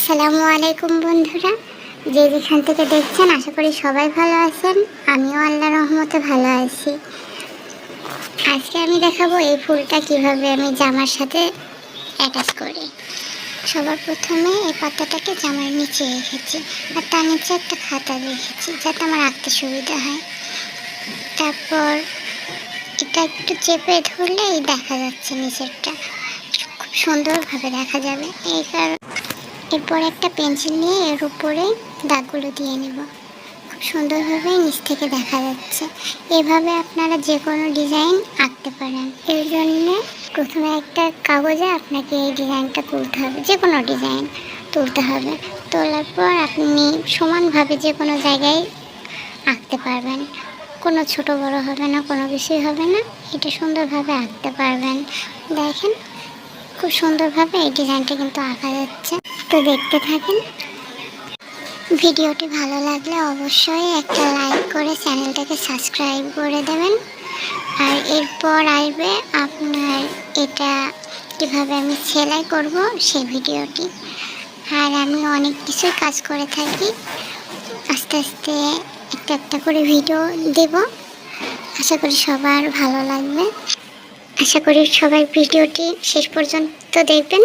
আসসালামু আলাইকুম বন্ধুরা। যে যেখান থেকে দেখছেন, আশা করি সবাই ভালো আছেন। আমিও আল্লাহ রহমতে ভালো আছি। আজকে আমি দেখাবো এই ফুলটা কীভাবে আমি জামার সাথে অ্যাটাচ করি। সবার প্রথমে এই পাতাটাকে জামার নিচে রেখেছি। আর তার নিচে একটা খাতা রেখেছি, যাতে আমার আঁকতে সুবিধা হয়। তারপর এটা একটু চেপে ধরলেই দেখা যাচ্ছে নিচেরটা। খুব সুন্দরভাবে দেখা যাবে। এই কারণ এরপর একটা পেন্সিল নিয়ে এর উপরে দাগগুলো দিয়ে নেব। খুব সুন্দরভাবে নিচ থেকে দেখা যাচ্ছে। এভাবে আপনারা যে কোনো ডিজাইন আঁকতে পারেন। এর জন্য প্রথমে একটা কাগজে আপনাকে এই ডিজাইনটা তুলতে হবে। যে কোনো ডিজাইন তুলতে হবে। তোলার পর আপনি সমানভাবে যে কোনো জায়গায় আঁকতে পারবেন। কোনো ছোট বড় হবে না, কোনো কিছুই হবে না। এটা সুন্দরভাবে আঁকতে পারবেন। দেখেন, খুব সুন্দরভাবে এই ডিজাইনটা কিন্তু আঁকা যাচ্ছে। তো দেখতে থাকেন। ভিডিওটি ভালো লাগলে অবশ্যই একটা লাইক করে চ্যানেলটাকে সাবস্ক্রাইব করে দেবেন। আর এরপর আসবে আপনার এটা কীভাবে আমি সেলাই করব সেই ভিডিওটি। আর আমি অনেক কিছুই কাজ করে থাকি। আস্তে আস্তে একটা একটা করে ভিডিও দেব। আশা করি সবার ভালো লাগবে। আশা করি সবাই ভিডিওটি শেষ পর্যন্ত দেখবেন।